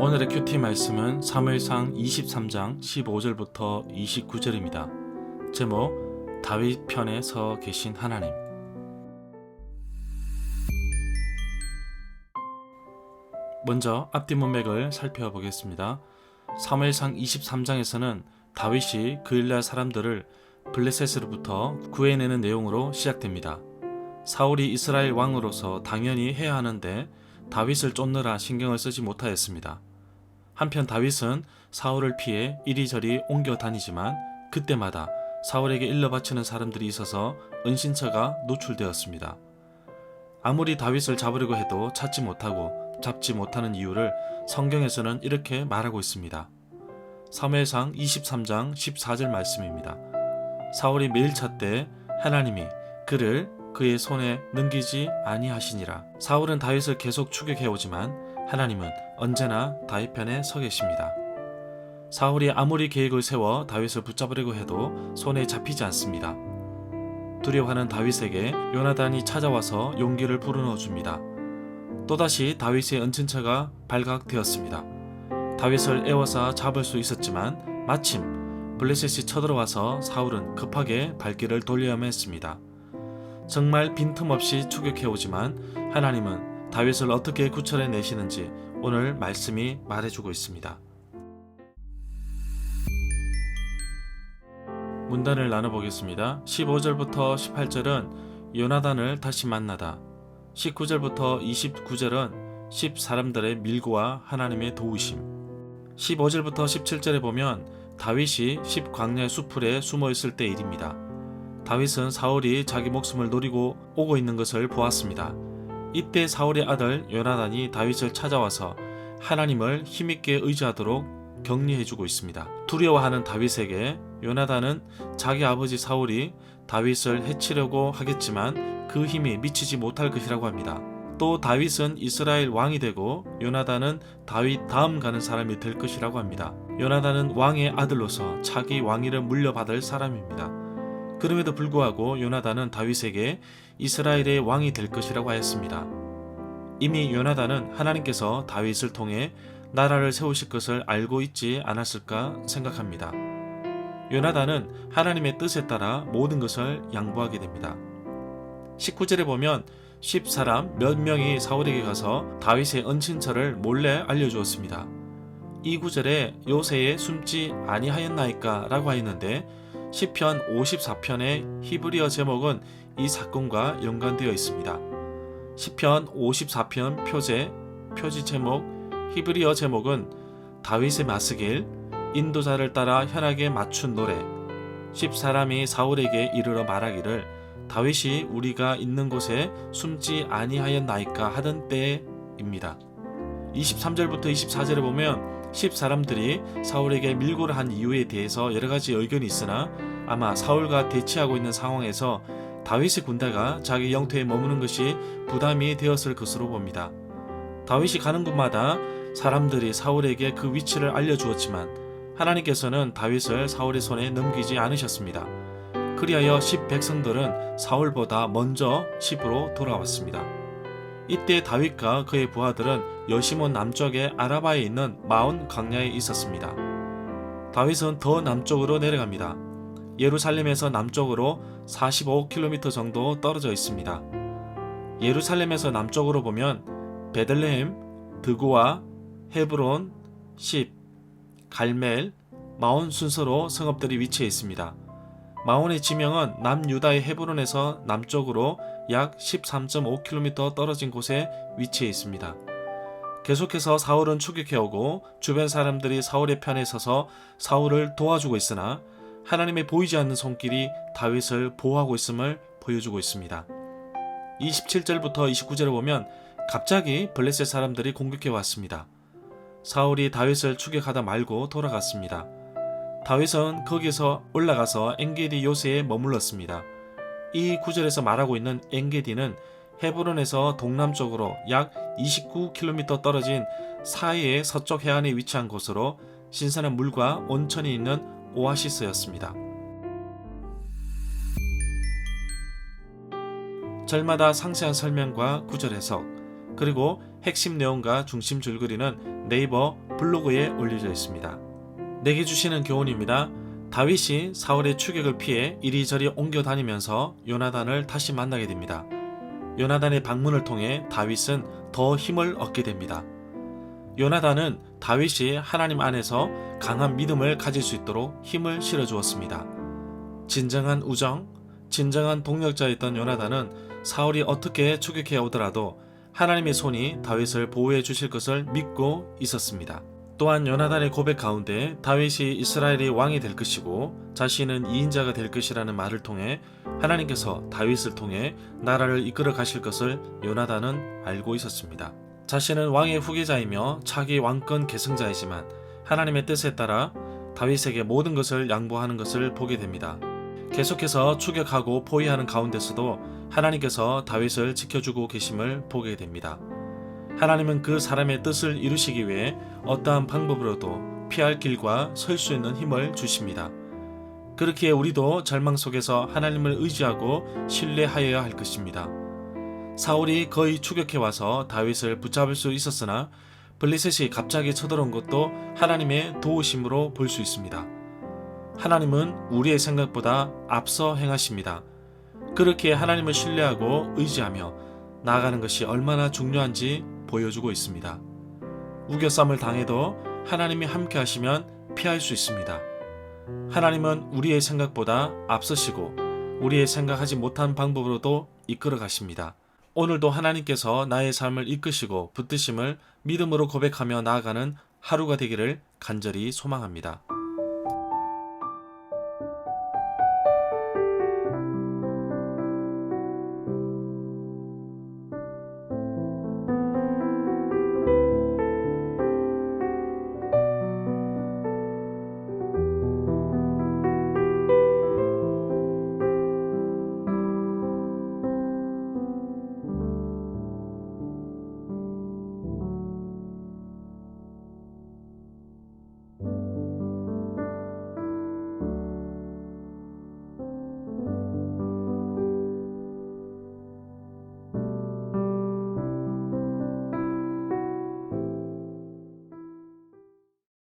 오늘의 큐티 말씀은 사무엘상 23장 15절부터 29절입니다. 제목 다윗 편에 서 계신 하나님. 먼저 앞뒤 문맥을 살펴보겠습니다. 사무엘상 23장에서는 다윗이 그일라 사람들을 블레셋으로부터 구해내는 내용으로 시작됩니다. 사울이 이스라엘 왕으로서 당연히 해야 하는데 다윗을 쫓느라 신경을 쓰지 못하였습니다. 한편 다윗은 사울을 피해 이리저리 옮겨 다니지만 그때마다 사울에게 일러 바치는 사람들이 있어서 은신처가 노출되었습니다. 아무리 다윗을 잡으려고 해도 찾지 못하고 잡지 못하는 이유를 성경에서는 이렇게 말하고 있습니다. 사무엘상 23장 14절 말씀입니다. 사울이 매일 찾되 하나님이 그를 그의 손에 넘기지 아니하시니라. 사울은 다윗을 계속 추격해 오지만 하나님은 언제나 다윗 편에 서 계십니다. 사울이 아무리 계획을 세워 다윗을 붙잡으려고 해도 손에 잡히지 않습니다. 두려워하는 다윗에게 요나단이 찾아와서 용기를 불어넣어 줍니다. 또다시 다윗의 은친처가 발각되었습니다. 다윗을 에워싸 잡을 수 있었지만 마침 블레셋이 쳐들어와서 사울은 급하게 발길을 돌려야만 했습니다. 정말 빈틈없이 추격해오지만 하나님은 다윗을 어떻게 구출해 내시는지 오늘 말씀이 말해주고 있습니다. 문단을 나눠보겠습니다. 15절부터 18절은 요나단을 다시 만나다. 19절부터 29절은 10 사람들의 밀고와 하나님의 도우심. 15절부터 17절에 보면 다윗이 10 광야의 수풀에 숨어 있을 때 일입니다. 다윗은 사울이 자기 목숨을 노리고 오고 있는 것을 보았습니다. 이때 사울의 아들 요나단이 다윗을 찾아와서 하나님을 힘있게 의지하도록 격려해주고 있습니다. 두려워하는 다윗에게 요나단은 자기 아버지 사울이 다윗을 해치려고 하겠지만 그 힘이 미치지 못할 것이라고 합니다. 또 다윗은 이스라엘 왕이 되고 요나단은 다윗 다음 가는 사람이 될 것이라고 합니다. 요나단은 왕의 아들로서 차기 왕위를 물려받을 사람입니다. 그럼에도 불구하고 요나단은 다윗에게 이스라엘의 왕이 될 것이라고 하였습니다. 이미 요나단은 하나님께서 다윗을 통해 나라를 세우실 것을 알고 있지 않았을까 생각합니다. 요나단은 하나님의 뜻에 따라 모든 것을 양보하게 됩니다. 19절에 보면 10사람 몇 명이 사울에게 가서 다윗의 은친처를 몰래 알려주었습니다. 이 구절에 요새에 숨지 아니하였나이까 라고 하였는데 10편 54편의 히브리어 제목은 이 사건과 연관되어 있습니다. 10편 54편 표제 표지 제목 히브리어 제목은 다윗의 마스길 인도자를 따라 현하게 맞춘 노래 10사람이 사울에게 이르러 말하기를 다윗이 우리가 있는 곳에 숨지 아니하였나이까 하던 때입니다. 23절부터 24절에 보면 10사람들이 사울에게 밀고를 한 이유에 대해서 여러 가지 의견이 있으나 아마 사울과 대치하고 있는 상황에서 다윗의 군대가 자기 영토에 머무는 것이 부담이 되었을 것으로 봅니다. 다윗이 가는 곳마다 사람들이 사울에게 그 위치를 알려주었지만 하나님께서는 다윗을 사울의 손에 넘기지 않으셨습니다. 그리하여 십 백성들은 사울보다 먼저 집으로 돌아왔습니다. 이때 다윗과 그의 부하들은 여시몬 남쪽의 아라바에 있는 마온 강야에 있었습니다. 다윗은 더 남쪽으로 내려갑니다. 예루살렘에서 남쪽으로 45km 정도 떨어져 있습니다. 예루살렘에서 남쪽으로 보면 베들레헴, 드고와 헤브론, 십, 갈멜, 마온 순서로 성읍들이 위치해 있습니다. 마온의 지명은 남유다의 헤브론에서 남쪽으로 약 13.5km 떨어진 곳에 위치해 있습니다. 계속해서 사울은 추격해오고 주변 사람들이 사울의 편에 서서 사울을 도와주고 있으나 하나님의 보이지 않는 손길이 다윗을 보호하고 있음을 보여주고 있습니다. 27절부터 29절을 보면 갑자기 블레셋 사람들이 공격해 왔습니다. 사울이 다윗을 추격하다 말고 돌아갔습니다. 다윗은 거기서 올라가서 엔게디 요새에 머물렀습니다. 이 구절에서 말하고 있는 엔게디는 헤브론에서 동남쪽으로 약 29km 떨어진 사이의 서쪽 해안에 위치한 곳으로 신선한 물과 온천이 있는 오아시스였습니다. 절마다 상세한 설명과 구절 해석, 그리고 핵심 내용과 중심 줄거리는 네이버 블로그에 올려져 있습니다. 내게 주시는 교훈입니다. 다윗이 사울의 추격을 피해 이리저리 옮겨 다니면서 요나단을 다시 만나게 됩니다. 요나단의 방문을 통해 다윗은 더 힘을 얻게 됩니다. 요나단은 다윗이 하나님 안에서 강한 믿음을 가질 수 있도록 힘을 실어 주었습니다. 진정한 우정, 진정한 동력자였던 요나단은 사울이 어떻게 추격해 오더라도 하나님의 손이 다윗을 보호해 주실 것을 믿고 있었습니다. 또한 요나단의 고백 가운데 다윗이 이스라엘의 왕이 될 것이고 자신은 이인자가 될 것이라는 말을 통해 하나님께서 다윗을 통해 나라를 이끌어 가실 것을 요나단은 알고 있었습니다. 자신은 왕의 후계자이며 차기 왕권 계승자이지만 하나님의 뜻에 따라 다윗에게 모든 것을 양보하는 것을 보게 됩니다. 계속해서 추격하고 포위하는 가운데서도 하나님께서 다윗을 지켜주고 계심을 보게 됩니다. 하나님은 그 사람의 뜻을 이루시기 위해 어떠한 방법으로도 피할 길과 설 수 있는 힘을 주십니다. 그렇기에 우리도 절망 속에서 하나님을 의지하고 신뢰하여야 할 것입니다. 사울이 거의 추격해 와서 다윗을 붙잡을 수 있었으나 블리셋이 갑자기 쳐들어온 것도 하나님의 도우심으로 볼 수 있습니다. 하나님은 우리의 생각보다 앞서 행하십니다. 그렇게 하나님을 신뢰하고 의지하며 나아가는 것이 얼마나 중요한지 보여주고 있습니다. 우겨쌈을 당해도 하나님이 함께 하시면 피할 수 있습니다. 하나님은 우리의 생각보다 앞서시고 우리의 생각하지 못한 방법으로도 이끌어 가십니다. 오늘도 하나님께서 나의 삶을 이끄시고 붙드심을 믿음으로 고백하며 나아가는 하루가 되기를 간절히 소망합니다.